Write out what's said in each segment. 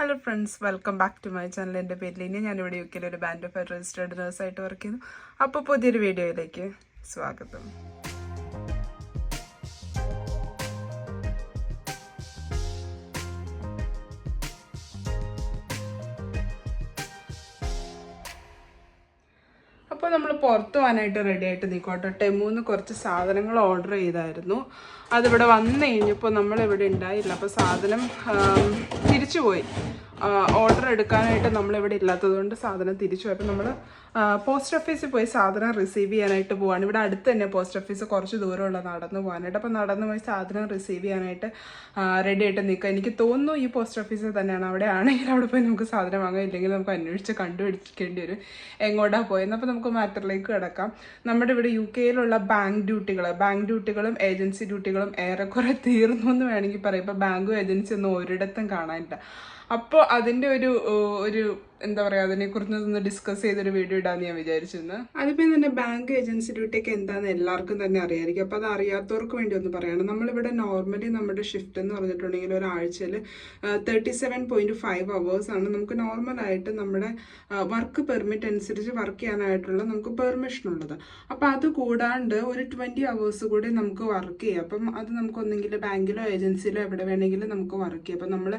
Hello friends welcome back to my channel എന്റെ പേര് ലിനി. ഞാനിവിടെ യു കെയിൽ ഒരു ബാൻഡ് ഓഫ് രജിസ്റ്റേർഡ് നേഴ്സായിട്ട് വർക്ക് ചെയ്യുന്നു. അപ്പോൾ പുതിയൊരു വീഡിയോയിലേക്ക് സ്വാഗതം. അപ്പോൾ നമ്മൾ പുറത്ത് പോകാനായിട്ട് റെഡി ആയിട്ട് നിൽക്കോട്ടെ ടെമൂന്ന് കുറച്ച് സാധനങ്ങൾ ഓർഡർ ചെയ്തായിരുന്നു. അതിവിടെ വന്നു കഴിഞ്ഞപ്പോൾ നമ്മളിവിടെ ഉണ്ടായില്ല. അപ്പോൾ സാധനം ആം, തിരിച്ചു പോയി ഓർഡർ എടുക്കാനായിട്ട് നമ്മളിവിടെ ഇല്ലാത്തതുകൊണ്ട് സാധനം തിരിച്ചു പോയി നമ്മൾ പോസ്റ്റ് ഓഫീസിൽ പോയി സാധനം റിസീവ് ചെയ്യാനായിട്ട് പോവാണ്. ഇവിടെ അടുത്ത് തന്നെ പോസ്റ്റ് ഓഫീസ് കുറച്ച് ദൂരമുള്ള നടന്നു പോകാനായിട്ട് അപ്പോൾ നടന്നു പോയി സാധനം റിസീവ് ചെയ്യാനായിട്ട് റെഡി ആയിട്ട് നിൽക്കുക. എനിക്ക് തോന്നുന്നു ഈ പോസ്റ്റ് ഓഫീസിൽ തന്നെയാണ്. അവിടെ ആണെങ്കിൽ അവിടെ പോയി നമുക്ക് സാധനം വാങ്ങാം. ഇല്ലെങ്കിൽ നമുക്ക് അന്വേഷിച്ച് കണ്ടുപിടിക്കേണ്ടി വരും. എങ്ങോട്ടാണ് പോയെന്ന്. അപ്പോൾ നമുക്ക് മാറ്ററിലേക്ക് കിടക്കാം. നമ്മുടെ ഇവിടെ യു കെയിലുള്ള ബാങ്ക് ഡ്യൂട്ടികൾ ബാങ്ക് ഡ്യൂട്ടികളും ഏജൻസി ഡ്യൂട്ടികളും ഏറെക്കുറെ തീർന്നു എന്ന് വേണമെങ്കിൽ പറയാം. ഇപ്പോൾ ബാങ്കും ഏജൻസി ഒന്നും ഒരിടത്തും കാണാനില്ല. അപ്പോൾ അതിന്റെ ഒരു ഒരു എന്താ പറയുക അതിനെക്കുറിച്ച് കുറിച്ച് ഡിസ്കസ് ചെയ്തൊരു വീഡിയോ ഇടാന്ന് ഞാൻ വിചാരിച്ചിരുന്നു. അതിപ്പം തന്നെ ബാങ്ക് ഏജൻസി ഡ്യൂട്ടിയൊക്കെ എന്താണെന്ന് എല്ലാവർക്കും തന്നെ അറിയായിരിക്കും. അപ്പോൾ അത് അറിയാത്തവർക്ക് വേണ്ടി ഒന്ന് പറയാണ്. നമ്മളിവിടെ നോർമലി നമ്മുടെ ഷിഫ്റ്റ് എന്ന് പറഞ്ഞിട്ടുണ്ടെങ്കിൽ ഒരാഴ്ചയിൽ thirty seven point five hours ആണ്. നമുക്ക് നോർമൽ ആയിട്ട് നമ്മുടെ വർക്ക് പെർമിറ്റ് അനുസരിച്ച് വർക്ക് ചെയ്യാനായിട്ടുള്ള നമുക്ക് പെർമിഷൻ ഉള്ളത്. അപ്പോൾ അത് കൂടാണ്ട് ഒരു ട്വന്റി അവേഴ്സ് കൂടി നമുക്ക് വർക്ക് ചെയ്യാം. അപ്പം അത് നമുക്ക് ഒന്നെങ്കിൽ ബാങ്കിലോ ഏജൻസിയിലോ എവിടെ വേണമെങ്കിലും നമുക്ക് വർക്ക് ചെയ്യാം. അപ്പം നമ്മൾ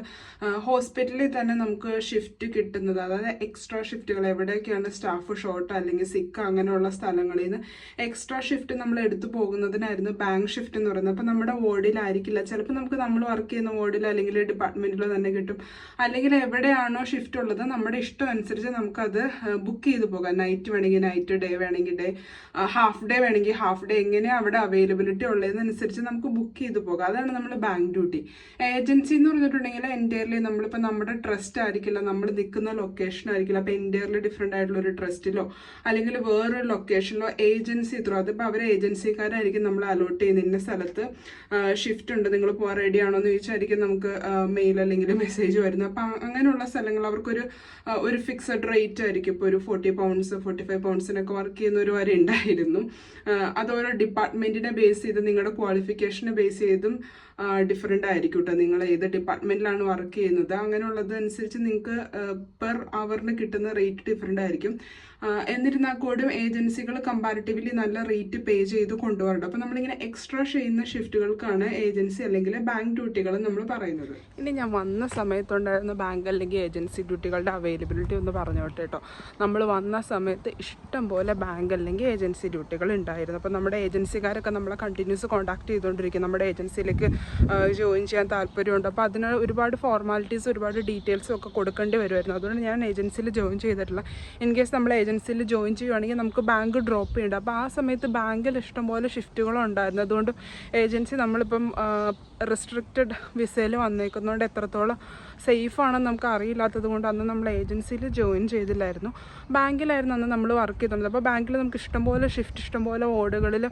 ഹോസ്പിറ്റലിൽ തന്നെ നമുക്ക് ഷിഫ്റ്റ് കിട്ടുന്നത്. അതായത് എക്സ്ട്രാ ഷിഫ്റ്റുകൾ എവിടെയൊക്കെയാണ് സ്റ്റാഫ് ഷോർട്ട് അല്ലെങ്കിൽ സിക്ക് അങ്ങനെയുള്ള സ്ഥലങ്ങളിൽ നിന്ന് എക്സ്ട്രാ ഷിഫ്റ്റ് നമ്മൾ എടുത്തു പോകുന്നതിനായിരുന്നു ബാങ്ക് ഷിഫ്റ്റ് എന്ന് പറയുന്നത്. അപ്പം നമ്മുടെ വാർഡിലായിരിക്കില്ല. ചിലപ്പോൾ നമുക്ക് നമ്മൾ വർക്ക് ചെയ്യുന്ന വാർഡിൽ അല്ലെങ്കിൽ ഡിപ്പാർട്ട്മെന്റിലോ തന്നെ കിട്ടും. അല്ലെങ്കിൽ എവിടെയാണോ ഷിഫ്റ്റ് ഉള്ളത് നമ്മുടെ ഇഷ്ടം അനുസരിച്ച് നമുക്കത് ബുക്ക് ചെയ്ത് പോകാം. നൈറ്റ് വേണമെങ്കിൽ നൈറ്റ് ഡേ വേണമെങ്കിൽ ഡേ ഹാഫ് ഡേ വേണമെങ്കിൽ ഹാഫ് ഡേ എങ്ങനെയാണ് അവിടെ അവൈലബിലിറ്റി ഉള്ളതെന്നനുസരിച്ച് നമുക്ക് ബുക്ക് ചെയ്ത് പോകാം. അതാണ് നമ്മൾ ബാങ്ക് ഡ്യൂട്ടി ഏജൻസി എന്ന് പറഞ്ഞിട്ടുണ്ടെങ്കിൽ എന്റെ നമ്മളിപ്പോൾ നമ്മുടെ ട്രസ്റ്റ് ആയിരിക്കില്ല. നമ്മൾ നിൽക്കുന്ന ലൊക്കേഷൻ ആയിരിക്കില്ല. അപ്പോൾ ഇന്ത്യയിൽ ഡിഫറെന്റ് ആയിട്ടുള്ള ഒരു ട്രസ്റ്റിലോ അല്ലെങ്കിൽ വേറൊരു ലൊക്കേഷനിലോ ഏജൻസി ത്രൂ അതിപ്പോൾ അവർ ഏജൻസിക്കാരായിരിക്കും നമ്മൾ അലോട്ട് ചെയ്യുന്നത് ഇന്ന സ്ഥലത്ത് ഷിഫ്റ്റ് ഉണ്ട്. നിങ്ങൾ പോകാൻ റെഡി ആണോ എന്ന് ചോദിച്ചായിരിക്കും നമുക്ക് മെയിൽ അല്ലെങ്കിൽ മെസ്സേജ് വരുന്നത്. അപ്പം അങ്ങനെയുള്ള സ്ഥലങ്ങൾ അവർക്കൊരു ഒരു ഫിക്സഡ് റേറ്റ് ആയിരിക്കും. ഇപ്പോൾ ഒരു ഫോർട്ടി പൗണ്ട്സ് ഫോർട്ടി ഫൈവ് പൗണ്ട്സിനൊക്കെ വർക്ക് ചെയ്യുന്നവർ വരെ ഉണ്ടായിരുന്നു അത് ഓരോ ഡിപ്പാർട്ട്മെന്റിനെ ബേസ് ചെയ്ത് നിങ്ങളുടെ ക്വാളിഫിക്കേഷനെ ബേസ് ചെയ്തും ഡിഫറെന്റ് ആയിരിക്കും കേട്ടോ നിങ്ങൾ ഏത് ഡിപ്പാർട്ട്മെന്റിലാണ് വർക്ക് ചെയ്യുന്നത്. അങ്ങനെയുള്ളത് അനുസരിച്ച് നിങ്ങൾക്ക് പെർ അവറിന് കിട്ടുന്ന റേറ്റ് ഡിഫറെന്റ് ആയിരിക്കും. എന്നിരുന്നാൽ കൂടും ഏജൻസികൾ കമ്പാരിറ്റീവ്ലി നല്ല റേറ്റ് പേ ചെയ്ത് കൊണ്ടുവരണം അപ്പോൾ നമ്മളിങ്ങനെ എക്സ്ട്രാ ചെയ്യുന്ന ഷിഫ്റ്റുകൾക്കാണ് ഏജൻസി അല്ലെങ്കിൽ ബാങ്ക് ഡ്യൂട്ടികൾ നമ്മൾ പറയുന്നത്. ഇനി ഞാൻ വന്ന സമയത്തുണ്ടായിരുന്ന ബാങ്ക് അല്ലെങ്കിൽ ഏജൻസി ഡ്യൂട്ടികളുടെ അവൈലബിലിറ്റി ഒന്ന് പറഞ്ഞോട്ടെ കേട്ടോ നമ്മൾ വന്ന സമയത്ത് ഇഷ്ടം പോലെ ബാങ്ക് അല്ലെങ്കിൽ ഏജൻസി ഡ്യൂട്ടികൾ ഉണ്ടായിരുന്നു. അപ്പോൾ നമ്മുടെ ഏജൻസിക്കാരൊക്കെ നമ്മളെ കണ്ടിന്യൂസ് കോൺടാക്ട് ചെയ്തുകൊണ്ടിരിക്കും. നമ്മുടെ ഏജൻസിയിലേക്ക് ജോയിൻ ചെയ്യാൻ താല്പര്യമുണ്ട്. അപ്പോൾ അതിന് ഒരുപാട് ഫോർമാലിറ്റീസ് ഒരുപാട് ഡീറ്റെയിൽസും ഒക്കെ കൊടുക്കേണ്ടി വരുമായിരുന്നു അതുകൊണ്ട് ഞാൻ ഏജൻസിയിൽ ജോയിൻ ചെയ്തിട്ടില്ല. ഇൻ കേസ് നമ്മൾ ഏജൻസിയിൽ ജോയിൻ ചെയ്യുവാണെങ്കിൽ നമുക്ക് ബാങ്ക് ഡ്രോപ്പ് ചെയ്യേണ്ട. അപ്പോൾ ആ സമയത്ത് ബാങ്കിൽ ഇഷ്ടംപോലെ ഷിഫ്റ്റുകളും ഉണ്ടായിരുന്നു. അതുകൊണ്ട് ഏജൻസി നമ്മളിപ്പം റെസ്ട്രിക്റ്റഡ് വിസയിൽ വന്നേക്കുന്നതുകൊണ്ട് എത്രത്തോളം സേഫ് ആണെന്ന് നമുക്ക് അറിയില്ലാത്തത് കൊണ്ട് അന്ന് നമ്മൾ ഏജൻസിയിൽ ജോയിൻ ചെയ്തില്ലായിരുന്നു. ബാങ്കിലായിരുന്നു അന്ന് നമ്മൾ വർക്ക് ചെയ്തത് അപ്പോൾ ബാങ്കിൽ നമുക്ക് ഇഷ്ടംപോലെ ഷിഫ്റ്റ് ഇഷ്ടംപോലെ വാർഡുകളിൽ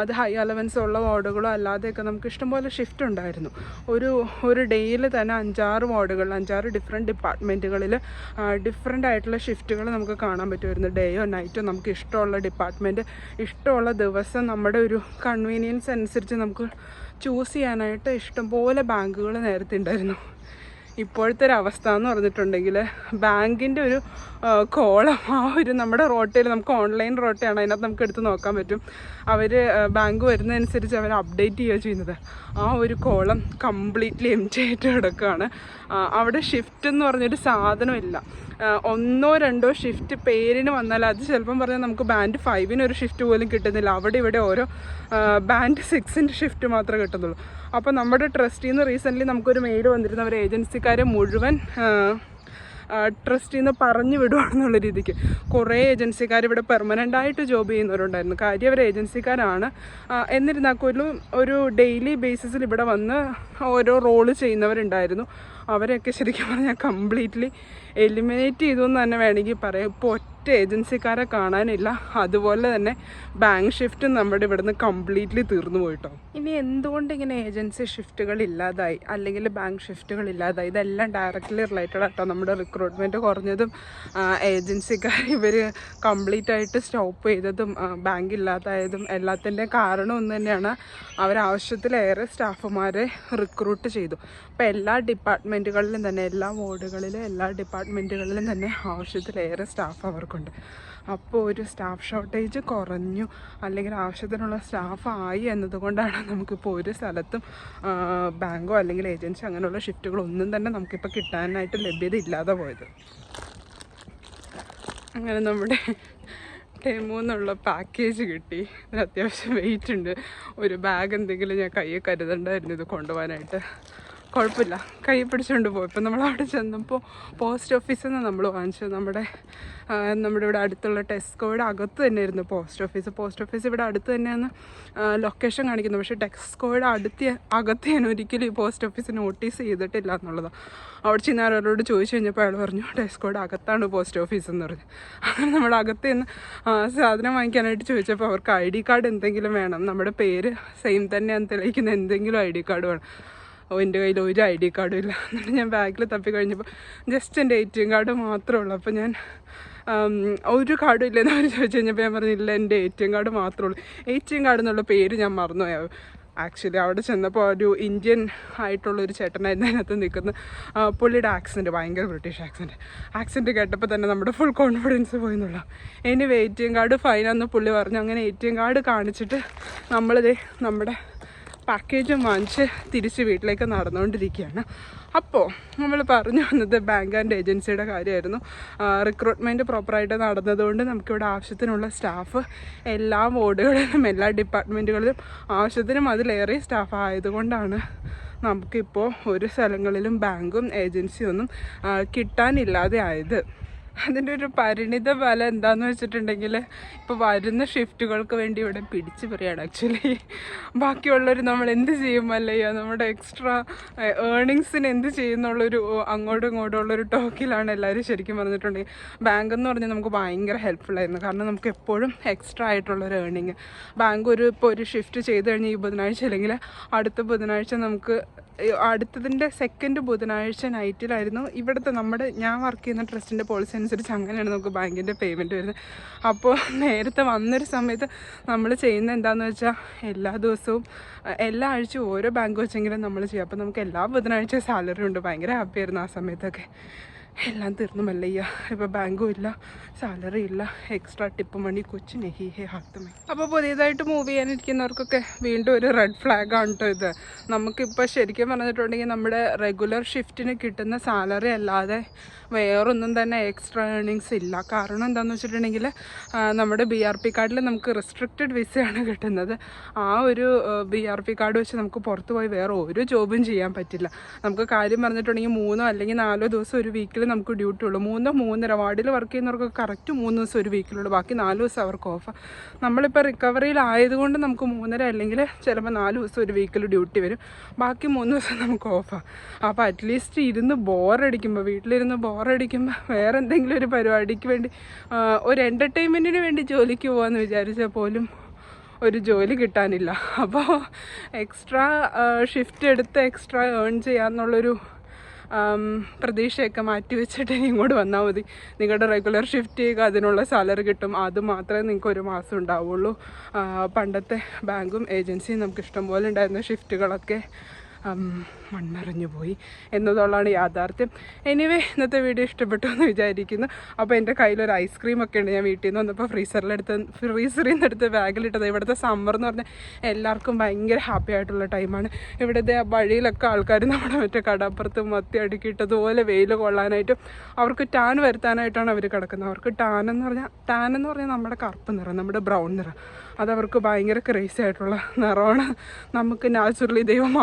അത് ഹൈ അലവൻസ് ഉള്ള വാർഡുകളോ അല്ലാതെയൊക്കെ നമുക്ക് ഇഷ്ടംപോലെ ഷിഫ്റ്റ് ഉണ്ടായിരുന്നു. ഒരു ഒരു ഡേയിൽ തന്നെ അഞ്ചാറ് വാർഡുകളിൽ അഞ്ചാറ് ഡിഫറെന്റ് ഡിപ്പാർട്ട്മെന്റുകളിൽ ഡിഫറെന്റ് ആയിട്ടുള്ള ഷിഫ്റ്റുകൾ നമുക്ക് കാണാൻ പറ്റുമായിരുന്നു. ഡേയോ നൈറ്റോ നമുക്ക് ഇഷ്ടമുള്ള ഡിപ്പാർട്ട്മെന്റ് ഇഷ്ടമുള്ള ദിവസം നമ്മുടെ ഒരു കൺവീനിയൻസ് അനുസരിച്ച് നമുക്ക് ചൂസ് ചെയ്യാനായിട്ട് ഇഷ്ടംപോലെ ബാങ്കുകൾ നേരത്തെ ഉണ്ടായിരുന്നു. ഇപ്പോഴത്തെ ഒരു അവസ്ഥ എന്ന് പറഞ്ഞിട്ടുണ്ടെങ്കിൽ ബാങ്കിന്റെ ഒരു കോളം ആ ഒരു നമ്മുടെ റോട്ടയിൽ നമുക്ക് ഓൺലൈൻ റോട്ടയാണ് അതിനകത്ത് നമുക്ക് എടുത്ത് നോക്കാൻ പറ്റും. അവർ ബാങ്ക് വരുന്നതനുസരിച്ച് അവർ അപ്ഡേറ്റ് ചെയ്യുക ചെയ്യുന്നത്. ആ ഒരു കോളം കംപ്ലീറ്റ്ലി എം ടി ആയിട്ട് കിടക്കുകയാണ്. അവിടെ ഷിഫ്റ്റ് എന്ന് പറഞ്ഞൊരു സാധനമില്ല. ഒന്നോ രണ്ടോ ഷിഫ്റ്റ് പേരിന് വന്നാൽ അത് ചിലപ്പം പറഞ്ഞാൽ നമുക്ക് ബാൻഡ് ഫൈവിന് ഒരു ഷിഫ്റ്റ് പോലും കിട്ടുന്നില്ല. അവിടെ ഇവിടെ ഓരോ ബാൻഡ് സിക്സിന്റെ ഷിഫ്റ്റ് മാത്രമേ കിട്ടുന്നുള്ളൂ അപ്പോൾ നമ്മുടെ ട്രസ്റ്റിൽ നിന്ന് റീസെന്റ്ലി നമുക്കൊരു മെയിൽ വന്നിരുന്നു. അവർ ഏജൻസിക്കാരെ മുഴുവൻ ട്രസ്റ്റിൽ നിന്ന് പറഞ്ഞു വിടുവാണെന്നുള്ള രീതിക്ക്. കുറേ ഏജൻസിക്കാർ ഇവിടെ പെർമനന്റ് ആയിട്ട് ജോബ് ചെയ്യുന്നവരുണ്ടായിരുന്നു. കാര്യം അവർ ഏജൻസിക്കാരാണ്. എന്നിരുന്നാൽ പോലും ഒരു ഡെയിലി ബേസിസിൽ ഇവിടെ വന്ന് ഓരോ റോൾ ചെയ്യുന്നവരുണ്ടായിരുന്നു. അവരെയൊക്കെ ശരിക്കും പറഞ്ഞാൽ കംപ്ലീറ്റ്ലി എലിമിനേറ്റ് ചെയ്തു എന്ന് തന്നെ വേണമെങ്കിൽ പറയാം. ഇപ്പോൾ ഒറ്റ ഏജൻസിക്കാരെ കാണാനില്ല. അതുപോലെ തന്നെ ബാങ്ക് ഷിഫ്റ്റും നമ്മുടെ ഇവിടുന്ന് കംപ്ലീറ്റ്ലി തീർന്നു പോയിട്ടോ. ഇനി എന്തുകൊണ്ട് ഇങ്ങനെ ഏജൻസി ഷിഫ്റ്റുകൾ ഇല്ലാതായി? അല്ലെങ്കിൽ ബാങ്ക് ഷിഫ്റ്റുകൾ ഇല്ലാതായി? ഇതെല്ലാം ഡയറക്റ്റ്ലി റിലേറ്റഡ് ആട്ടോ. നമ്മുടെ റിക്രൂട്ട്മെന്റ് കുറഞ്ഞതും ഏജൻസിക്കാർ ഇവർ കംപ്ലീറ്റ് ആയിട്ട് സ്റ്റോപ്പ് ചെയ്തതും ബാങ്ക് ഇല്ലാതായതും എല്ലാത്തിന്റെ കാരണം ഒന്ന് തന്നെയാണ് അവരാവശ്യത്തിലേറെ സ്റ്റാഫുമാരെ റിക്രൂട്ട് ചെയ്തു. അപ്പോൾ എല്ലാ ഡിപ്പാർട്ട്മെന്റ് ഡിപ്പാർട്ട്മെന്റുകളിലും തന്നെ എല്ലാ വാർഡുകളിലും എല്ലാ ഡിപ്പാർട്ട്മെന്റുകളിലും തന്നെ ആവശ്യത്തിലേറെ സ്റ്റാഫ് അവർക്കുണ്ട്. അപ്പോൾ ഒരു സ്റ്റാഫ് ഷോർട്ടേജ് കുറഞ്ഞു അല്ലെങ്കിൽ ആവശ്യത്തിനുള്ള സ്റ്റാഫ് ആയി എന്നതുകൊണ്ടാണ് നമുക്കിപ്പോൾ ഒരു സ്ഥലത്തും ബാങ്കോ അല്ലെങ്കിൽ ഏജൻസി അങ്ങനെയുള്ള ഷിഫ്റ്റുകളൊന്നും തന്നെ നമുക്കിപ്പോൾ കിട്ടാനായിട്ട് ലഭ്യത ഇല്ലാതെ പോയത്. അങ്ങനെ നമ്മുടെ ടെമൂന്നുള്ള പാക്കേജ് കിട്ടി. ഇതിന് അത്യാവശ്യം വെയിറ്റ് ഉണ്ട്. ഒരു ബാഗ് എന്തെങ്കിലും ഞാൻ കയ്യിൽ കരുതണ്ടായിരുന്നു ഇത് കൊണ്ടുപോകാനായിട്ട്. കുഴപ്പമില്ല. കൈ പിടിച്ചുകൊണ്ട് പോയി ഇപ്പം നമ്മൾ അവിടെ ചെന്നപ്പോൾ പോസ്റ്റ് ഓഫീസിൽ നിന്ന് നമ്മൾ വാങ്ങിച്ചത് നമ്മുടെ നമ്മുടെ ഇവിടെ അടുത്തുള്ള ടെസ്കോയുടെ അകത്ത് തന്നെ ഇരുന്നു പോസ്റ്റ് ഓഫീസ്. പോസ്റ്റ് ഓഫീസ് ഇവിടെ അടുത്ത് തന്നെയാണ് ലൊക്കേഷൻ കാണിക്കുന്നത്. പക്ഷേ ടെക്സ്കോയുടെ അടുത്ത് അകത്ത് ഞാൻ ഒരിക്കലും ഈ പോസ്റ്റ് ഓഫീസ് നോട്ടീസ് ചെയ്തിട്ടില്ല എന്നുള്ളതാണ് അവിടെ ചെന്ന് ചോദിച്ചു കഴിഞ്ഞപ്പോൾ അയാൾ പറഞ്ഞു ടെസ്കോയുടെ അകത്താണ് പോസ്റ്റ് ഓഫീസ് എന്ന് പറഞ്ഞു. അങ്ങനെ നമ്മുടെ അകത്ത് നിന്ന് സാധനം വാങ്ങിക്കാനായിട്ട് ചോദിച്ചപ്പോൾ അവർക്ക് ഐ ഡി കാർഡ് എന്തെങ്കിലും വേണം. നമ്മുടെ പേര് സെയിം തന്നെയാണ് തെളിയിക്കുന്ന എന്തെങ്കിലും ഐ ഡി കാർഡ് വേണം. എന്റെ കയ്യിൽ ഒരു ഐ ഡി കാർഡും ഇല്ല. എന്നിട്ട് ഞാൻ ബാഗിൽ തപ്പി കഴിഞ്ഞപ്പോൾ ജസ്റ്റ് എന്റെ എ ടി എം കാർഡ് മാത്രമേ ഉള്ളൂ. അപ്പോൾ ഞാൻ ഒരു കാർഡും ഇല്ലെന്ന് അവർ ചോദിച്ചു കഴിഞ്ഞപ്പോൾ ഞാൻ പറഞ്ഞില്ല എന്റെ എ ടി എം കാർഡ് മാത്രമേ ഉള്ളൂ. എ ടി എം കാർഡ് എന്നുള്ള പേര് ഞാൻ മറന്നുപോയി. ആക്ച്വലി അവിടെ ചെന്നപ്പോൾ ഒരു ഇന്ത്യൻ ആയിട്ടുള്ള ഒരു ചേട്ടനായിരുന്നു അതിനകത്ത് നിൽക്കുന്ന പുള്ളിയുടെ ആക്സെന്റ് ഭയങ്കര ബ്രിട്ടീഷ് ആക്സെന്റ് ആക്സെന്റ് കേട്ടപ്പോൾ തന്നെ നമ്മുടെ ഫുൾ കോൺഫിഡൻസ് പോയി എന്നുള്ള ഇനി എ ടി എം കാർഡ് ഫൈനാന്ന് പുള്ളി പറഞ്ഞു. അങ്ങനെ എ ടി എം കാർഡ് കാണിച്ചിട്ട് നമ്മളിത് നമ്മുടെ പാക്കേജും വാങ്ങിച്ച് തിരിച്ച് വീട്ടിലേക്ക് നടന്നുകൊണ്ടിരിക്കുകയാണ്. അപ്പോൾ നമ്മൾ പറഞ്ഞു വന്നത് ബാങ്ക് ആൻഡ് ഏജൻസിയുടെ കാര്യമായിരുന്നു. റിക്രൂട്ട്മെന്റ് പ്രോപ്പറായിട്ട് നടന്നതുകൊണ്ട് നമുക്കിവിടെ ആവശ്യത്തിനുള്ള സ്റ്റാഫ് എല്ലാ വാർഡുകളിലും എല്ലാ ഡിപ്പാർട്ട്മെന്റുകളിലും ആവശ്യത്തിനും അതിലേറെ സ്റ്റാഫ് ആയതുകൊണ്ടാണ് നമുക്കിപ്പോൾ ഒരു സ്ഥലങ്ങളിലും ബാങ്കും ഏജൻസിയൊന്നും കിട്ടാനില്ലാതെ ആയത്. അതിന്റെ ഒരു പരിണിത ഫലം എന്താണെന്ന് വെച്ചിട്ടുണ്ടെങ്കിൽ ഇപ്പോൾ വരുന്ന ഷിഫ്റ്റുകൾക്ക് വേണ്ടി ഇവിടെ പിടിച്ചു പറയാണ് ആക്ച്വലി ബാക്കിയുള്ളവർ നമ്മൾ എന്ത് ചെയ്യും നമ്മുടെ എക്സ്ട്രാ ഏർണിങ്സിന് എന്ത് ചെയ്യുന്നുള്ളൊരു അങ്ങോട്ടും ഇങ്ങോട്ടും ഉള്ളൊരു ടോക്കിലാണ് എല്ലാവരും ശരിക്കും പറഞ്ഞിട്ടുണ്ടെങ്കിൽ. ബാങ്ക് എന്ന് പറഞ്ഞാൽ നമുക്ക് ഭയങ്കര ഹെൽപ്ഫുള്ളായിരുന്നു കാരണം നമുക്ക് എപ്പോഴും എക്സ്ട്രാ ആയിട്ടുള്ളൊരു ഏർണിങ് ബാങ്ക് ഒരു ഇപ്പോൾ ഒരു ഷിഫ്റ്റ് ചെയ്ത് കഴിഞ്ഞാൽ ഈ ബുധനാഴ്ച അല്ലെങ്കിൽ അടുത്ത ബുധനാഴ്ച നമുക്ക് അടുത്തതിന്റെ സെക്കൻഡ് ബുധനാഴ്ച നൈറ്റിലായിരുന്നു ഇവിടുത്തെ നമ്മുടെ ഞാൻ വർക്ക് ചെയ്യുന്ന ട്രസ്റ്റിന്റെ പോളിസി അനുസരിച്ച് അങ്ങനെയാണ് നമുക്ക് ബാങ്കിന്റെ പേയ്മെന്റ് വരുന്നത്. അപ്പോൾ നേരത്തെ വന്നൊരു സമയത്ത് നമ്മൾ ചെയ്യുന്ന എന്താണെന്ന് വെച്ചാൽ എല്ലാ ദിവസവും എല്ലാ ആഴ്ചയും ഓരോ ബാങ്ക് വെച്ചെങ്കിലും നമ്മൾ ചെയ്യും. അപ്പോൾ നമുക്ക് എല്ലാ ബുധനാഴ്ച സാലറി ഉണ്ട്. ഭയങ്കര ഹാപ്പിയായിരുന്നു ആ സമയത്തൊക്കെ. എല്ലാം തീർന്നു മല്ലയ്യ ഇപ്പോൾ ബാങ്കും ഇല്ല സാലറി ഇല്ല എക്സ്ട്രാ ടിപ്പ് മണി കൊച്ചു നെഹി ഹേ ഹാത്തുമേ. അപ്പോൾ പുതിയതായിട്ട് മൂവ് ചെയ്യാനിരിക്കുന്നവർക്കൊക്കെ വീണ്ടും ഒരു റെഡ് ഫ്ലാഗ് ആണ് കേട്ടോ ഇത്. നമുക്കിപ്പോൾ ശരിക്കും പറഞ്ഞിട്ടുണ്ടെങ്കിൽ നമ്മുടെ റെഗുലർ ഷിഫ്റ്റിന് കിട്ടുന്ന സാലറി അല്ലാതെ വേറൊന്നും തന്നെ എക്സ്ട്രാ ഏർണിങ്സ് ഇല്ല. കാരണം എന്താണെന്ന് വെച്ചിട്ടുണ്ടെങ്കിൽ നമ്മുടെ ബി ആർ പി കാർഡിൽ നമുക്ക് റെസ്ട്രിക്റ്റഡ് വിസയാണ് കിട്ടുന്നത്. ആ ഒരു ബി ആർ പി കാർഡ് വെച്ച് നമുക്ക് പുറത്ത് പോയി വേറെ ഒരു ജോബും ചെയ്യാൻ പറ്റില്ല. നമുക്ക് കാര്യം പറഞ്ഞിട്ടുണ്ടെങ്കിൽ മൂന്നോ അല്ലെങ്കിൽ നാലോ ദിവസം ഒരു വീക്കിൽ നമുക്ക് ഡ്യൂട്ടി ഉള്ളൂ. മൂന്നോ മൂന്നര വാർഡിൽ വർക്ക് ചെയ്യുന്നവർക്ക് കറക്റ്റ് മൂന്ന് ദിവസം ഒരു വീക്കിലുള്ളൂ ബാക്കി നാല് ദിവസം അവർക്ക് ഓഫ് നമ്മളിപ്പോൾ റിക്കവറിയിലായതുകൊണ്ട് നമുക്ക് മൂന്നര അല്ലെങ്കിൽ ചിലപ്പോൾ നാല് ദിവസം ഒരു വീക്കിൽ ഡ്യൂട്ടി വരും. ബാക്കി മൂന്ന് ദിവസം നമുക്ക് ഓഫാണ് അപ്പോൾ അറ്റ്ലീസ്റ്റ് ഇരുന്ന് ബോറടിക്കുമ്പോൾ വീട്ടിലിരുന്ന് ബോറടിക്കുമ്പോൾ വേറെ എന്തെങ്കിലും ഒരു പരിപാടിക്ക് വേണ്ടി ഒരു എന്റർടൈൻമെന്റിന് വേണ്ടി ജോലിക്ക് പോകാമെന്ന് വിചാരിച്ചാൽ പോലും ഒരു ജോലി കിട്ടാനില്ല. അപ്പോൾ എക്സ്ട്രാ ഷിഫ്റ്റ് എടുത്ത് എക്സ്ട്രാ ഏൺ ചെയ്യാമെന്നുള്ളൊരു പ്രതീക്ഷയൊക്കെ മാറ്റി വെച്ചിട്ട് ഇങ്ങോട്ട് വന്നാൽ മതി. നിങ്ങളുടെ റെഗുലർ ഷിഫ്റ്റ് ചെയ്യുക അതിനുള്ള സാലറി കിട്ടും. അത് മാത്രമേ നിങ്ങൾക്ക് ഒരു മാസം ഉണ്ടാവുള്ളൂ. പണ്ടത്തെ ബാങ്കും ഏജൻസിയും നമുക്ക് ഇഷ്ടംപോലെ ഉണ്ടായിരുന്ന ഷിഫ്റ്റുകളൊക്കെ ഉം, മൺമറഞ്ഞു പോയി എന്നതുള്ളതാണ് യാഥാർത്ഥ്യം. എനിവേ ഇന്നത്തെ വീഡിയോ ഇഷ്ടപ്പെട്ടു എന്ന് വിചാരിക്കുന്നു. അപ്പോൾ എന്റെ കയ്യിലൊരു ഐസ്ക്രീം ഒക്കെ ഉണ്ട് ഞാൻ വീട്ടിൽ നിന്ന് വന്നപ്പോൾ ഫ്രീസറിലെടുത്ത് ഫ്രീസറിൽ നിന്ന് എടുത്ത് ബാഗിലിട്ടത്. ഇവിടുത്തെ സമ്മർ എന്ന് പറഞ്ഞാൽ എല്ലാവർക്കും ഭയങ്കര ഹാപ്പി ആയിട്ടുള്ള ടൈമാണ് ഇവിടുത്തെ വഴിയിലൊക്കെ ആൾക്കാർ നമ്മുടെ മറ്റേ കടപ്പുറത്ത് മത്തി അടുക്കിയിട്ടതുപോലെ വെയിൽ കൊള്ളാനായിട്ടും അവർക്ക് ടാൻ വരുത്താനായിട്ടാണ് അവർ കിടക്കുന്നത്. അവർക്ക് ടാൻ എന്ന് പറഞ്ഞാൽ ടാൻ എന്ന് പറഞ്ഞാൽ നമ്മുടെ കറുപ്പ് നിറം നമ്മുടെ ബ്രൗൺ നിറം. അതവർക്ക് ഭയങ്കര ക്രേസി ആയിട്ടുള്ള നിറമാണ്. നമുക്ക് നാച്ചുറലി ദൈവം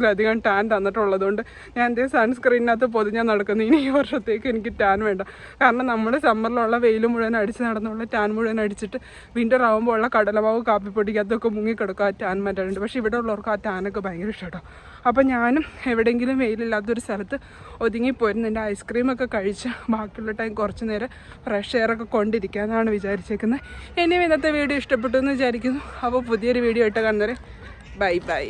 ആവശ്യത്തിലധികം ടാൻ തന്നിട്ടുള്ളതുകൊണ്ട് ഞാൻ എന്തേ സൺസ്ക്രീനിനകത്ത് പൊതിഞ്ഞാൽ നടക്കുന്നു ഇനി ഈ വർഷത്തേക്ക് എനിക്ക് ടാൻ വേണ്ട. കാരണം നമ്മൾ സമ്മറിലുള്ള വെയിൽ മുഴുവൻ അടിച്ച് നടന്നുള്ള ടാൻ മുഴുവൻ അടിച്ചിട്ട് വിന്റർ ആകുമ്പോൾ ഉള്ള കടലമാവ് കാപ്പിപ്പൊടിക്കകത്തൊക്കെ മുങ്ങിക്കിടക്കും ആ ടാൻ മാറ്റാറുണ്ട് പക്ഷേ ഇവിടെ ഉള്ളവർക്ക് ആ ടാനൊക്കെ ഭയങ്കര ഇഷ്ടമാണ് അപ്പോൾ ഞാനും എവിടെയെങ്കിലും വെയിലില്ലാത്തൊരു സ്ഥലത്ത് ഒതുങ്ങിപ്പോയിരുന്നു എന്റെ ഐസ്ക്രീമൊക്കെ കഴിച്ച് ബാക്കിയുള്ള ടൈം കുറച്ച് നേരം ഫ്രഷ് എയർ ഒക്കെ കൊണ്ടിരിക്കാമെന്നാണ് വിചാരിച്ചേക്കുന്നത്. ഇനിയും ഇന്നത്തെ വീഡിയോ ഇഷ്ടപ്പെട്ടു എന്ന് വിചാരിക്കുന്നു. അപ്പോൾ പുതിയൊരു വീഡിയോ ഇട്ട് കാണുന്നവരെ ബൈ ബൈ